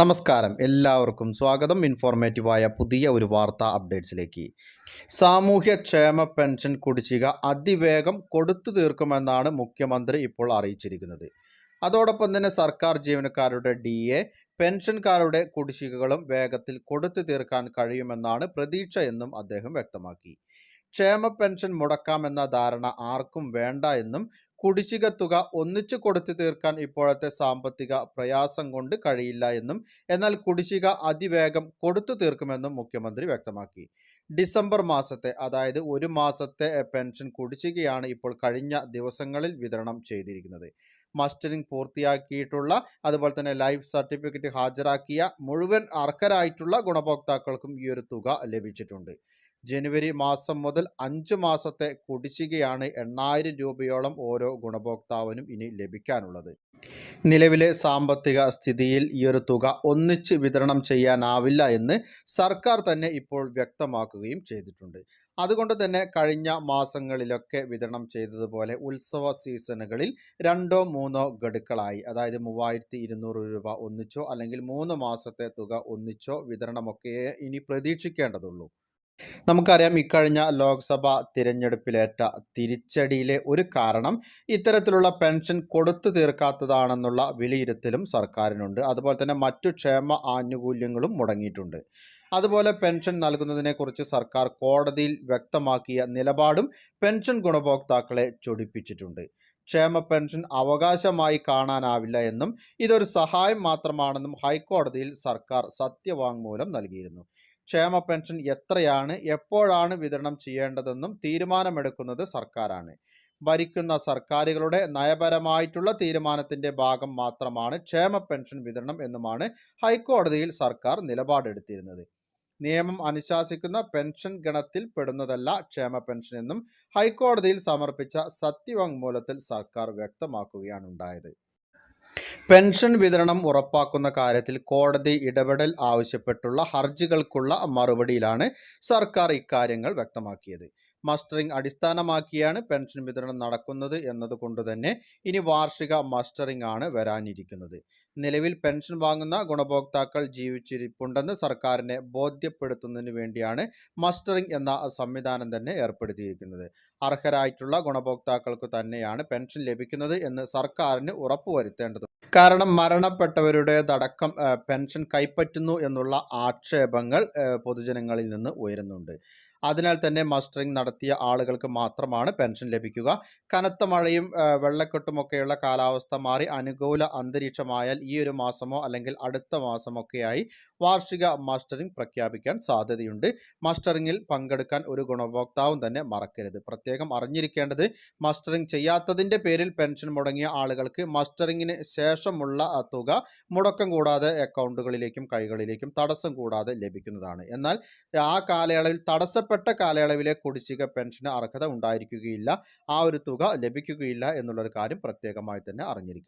നമസ്കാരം. എല്ലാവർക്കും സ്വാഗതം. ഇൻഫോർമേറ്റീവായ പുതിയ ഒരു വാർത്താ അപ്ഡേറ്റ്സിലേക്ക്. സാമൂഹ്യക്ഷേമ പെൻഷൻ കുടിശ്ശിക അതിവേഗം കൊടുത്തു തീർക്കുമെന്നാണ് മുഖ്യമന്ത്രി ഇപ്പോൾ അറിയിച്ചിരിക്കുന്നത്. അതോടൊപ്പം തന്നെ സർക്കാർ ജീവനക്കാരുടെ ഡി എ പെൻഷൻകാരുടെ കുടിശ്ശികകളും വേഗത്തിൽ കൊടുത്തു തീർക്കാൻ കഴിയുമെന്നാണ് പ്രതീക്ഷ എന്നും അദ്ദേഹം വ്യക്തമാക്കി. ക്ഷേമ പെൻഷൻ മുടക്കാമെന്ന ധാരണ ആർക്കും വേണ്ട എന്നും കുടിശ്ശിക തുക ഒന്നിച്ചു കൊടുത്തു തീർക്കാൻ ഇപ്പോഴത്തെ സാമ്പത്തിക പ്രയാസം കൊണ്ട് കഴിയില്ല എന്നും എന്നാൽ കുടിശ്ശിക അതിവേഗം കൊടുത്തു തീർക്കുമെന്നും മുഖ്യമന്ത്രി വ്യക്തമാക്കി. ഡിസംബർ മാസത്തെ അതായത് ഒരു മാസത്തെ പെൻഷൻ കുടിശ്ശികയാണ് ഇപ്പോൾ കഴിഞ്ഞ ദിവസങ്ങളിൽ വിതരണം ചെയ്തിരിക്കുന്നത്. മസ്റ്ററിംഗ് പൂർത്തിയാക്കിയിട്ടുള്ള അതുപോലെ തന്നെ ലൈഫ് സർട്ടിഫിക്കറ്റ് ഹാജരാക്കിയ മുഴുവൻ അർഹരായിട്ടുള്ള ഗുണഭോക്താക്കൾക്കും ഈ ഒരു തുക ലഭിച്ചിട്ടുണ്ട്. ജനുവരി മാസം മുതൽ അഞ്ച് മാസത്തെ കുടിശ്ശികയാണ് എണ്ണായിരം രൂപയോളം ഓരോ ഗുണഭോക്താവിനും ഇനി ലഭിക്കാനുള്ളത്. നിലവിലെ സാമ്പത്തിക സ്ഥിതിയിൽ ഈ ഒരു തുക ഒന്നിച്ച് വിതരണം ചെയ്യാനാവില്ല എന്ന് സർക്കാർ തന്നെ ഇപ്പോൾ വ്യക്തമാക്കുകയും ചെയ്തിട്ടുണ്ട്. അതുകൊണ്ട് തന്നെ കഴിഞ്ഞ മാസങ്ങളിലൊക്കെ വിതരണം ചെയ്തതുപോലെ ഉത്സവ സീസണുകളിൽ രണ്ടോ മൂന്നോ ഗഡുക്കളായി. അതായത് മൂവായിരത്തി ഇരുന്നൂറ് രൂപ ഒന്നിച്ചോ അല്ലെങ്കിൽ മൂന്ന് മാസത്തെ തുക ഒന്നിച്ചോ വിതരണമൊക്കെ ഇനി പ്രതീക്ഷിക്കേണ്ടതുള്ളൂ. നമുക്കറിയാം ഇക്കഴിഞ്ഞ ലോക്സഭ തിരഞ്ഞെടുപ്പിലേറ്റ തിരിച്ചടിയിലെ ഒരു കാരണം ഇത്തരത്തിലുള്ള പെൻഷൻ കൊടുത്തു തീർക്കാത്തതാണെന്നുള്ള വിലയിരുത്തലും സർക്കാരിനുണ്ട്. അതുപോലെ തന്നെ മറ്റു ക്ഷേമ ആനുകൂല്യങ്ങളും മുടങ്ങിയിട്ടുണ്ട്. അതുപോലെ പെൻഷൻ നൽകുന്നതിനെക്കുറിച്ച് സർക്കാർ കോടതിയിൽ വ്യക്തമാക്കിയ നിലപാടും പെൻഷൻ ഗുണഭോക്താക്കളെ ചൊടിപ്പിച്ചിട്ടുണ്ട്. ക്ഷേമ പെൻഷൻ അവകാശമായി കാണാനാവില്ല എന്നും ഇതൊരു സഹായം മാത്രമാണെന്നും ഹൈക്കോടതിയിൽ സർക്കാർ സത്യവാങ്മൂലം നൽകിയിരുന്നു. ക്ഷേമ പെൻഷൻ എത്രയാണ്? എപ്പോഴാണ് വിതരണം ചെയ്യേണ്ടതെന്നും തീരുമാനമെടുക്കുന്നത് സർക്കാരാണ്. ഭരിക്കുന്ന സർക്കാരുകളുടെ നയപരമായിട്ടുള്ള തീരുമാനത്തിന്റെ ഭാഗം മാത്രമാണ് ക്ഷേമ പെൻഷൻ വിതരണം എന്നുമാണ് ഹൈക്കോടതിയിൽ സർക്കാർ നിലപാടെടുത്തിരുന്നത്. നിയമം അനുശാസിക്കുന്ന പെൻഷൻ ഗണത്തിൽ പെടുന്നതല്ല ക്ഷേമ പെൻഷൻ എന്നും ഹൈക്കോടതിയിൽ സമർപ്പിച്ച സത്യവാങ്മൂലത്തിൽ സർക്കാർ വ്യക്തമാക്കുകയാണ് ഉണ്ടായത്. പെൻഷൻ വിതരണം ഉറപ്പാക്കുന്ന കാര്യത്തിൽ കോടതി ഇടപെടൽ ആവശ്യപ്പെട്ടുള്ള ഹർജികൾക്കുള്ള മറുപടിയിലാണ് സർക്കാർ ഇക്കാര്യങ്ങൾ വ്യക്തമാക്കിയത്. മസ്റ്ററിംഗ് അടിസ്ഥാനമാക്കിയാണ് പെൻഷൻ വിതരണം നടക്കുന്നത് എന്നതുകൊണ്ട് തന്നെ ഇനി വാർഷിക മസ്റ്ററിംഗ് ആണ് വരാനിരിക്കുന്നത്. നിലവിൽ പെൻഷൻ വാങ്ങുന്ന ഗുണഭോക്താക്കൾ ജീവിച്ചിരിപ്പുണ്ടെന്ന് സർക്കാരിനെ ബോധ്യപ്പെടുത്തുന്നതിന് വേണ്ടിയാണ് മസ്റ്ററിംഗ് എന്ന സംവിധാനം തന്നെ ഏർപ്പെടുത്തിയിരിക്കുന്നത്. അർഹരായിട്ടുള്ള ഗുണഭോക്താക്കൾക്ക് തന്നെയാണ് പെൻഷൻ ലഭിക്കുന്നത് എന്ന് സർക്കാരിന് ഉറപ്പുവരുത്തേണ്ടതുണ്ട്. കാരണം മരണപ്പെട്ടവരുടേതടക്കം പെൻഷൻ കൈപ്പറ്റുന്നു എന്നുള്ള ആക്ഷേപങ്ങൾ പൊതുജനങ്ങളിൽ നിന്ന് ഉയരുന്നുണ്ട്. അതിനാൽ തന്നെ മസ്റ്ററിംഗ് നടത്തിയ ആളുകൾക്ക് മാത്രമാണ് പെൻഷൻ ലഭിക്കുക. കനത്ത മഴയും വെള്ളക്കെട്ടുമൊക്കെയുള്ള കാലാവസ്ഥ മാറി അനുകൂല അന്തരീക്ഷമായാൽ ഈ ഒരു മാസമോ അല്ലെങ്കിൽ അടുത്ത മാസമൊക്കെയായി വാർഷിക മസ്റ്ററിംഗ് പ്രഖ്യാപിക്കാൻ സാധ്യതയുണ്ട്. മസ്റ്ററിംഗിൽ പങ്കെടുക്കാൻ ഒരു ഗുണഭോക്താവും തന്നെ മറക്കരുത്. പ്രത്യേകം അറിഞ്ഞിരിക്കേണ്ടത് മസ്റ്ററിംഗ് ചെയ്യാത്തതിന്റെ പേരിൽ പെൻഷൻ മുടങ്ങിയ ആളുകൾക്ക് മസ്റ്ററിംഗിന് ശേഷമുള്ള തുക മുടക്കം കൂടാതെ അക്കൗണ്ടുകളിലേക്കും കൈകളിലേക്കും തടസ്സം കൂടാതെ ലഭിക്കുന്നതാണ്. എന്നാൽ ആ കാലയളവിൽ തടസ്സപ്പെട്ട കാലയളവിലെ കുടിശ്ശിക പെൻഷന് അർഹത ഉണ്ടായിരിക്കുകയില്ല. ആ ഒരു തുക ലഭിക്കുകയില്ല എന്നുള്ളൊരു കാര്യം പ്രത്യേകമായി തന്നെ അറിഞ്ഞിരിക്കണം.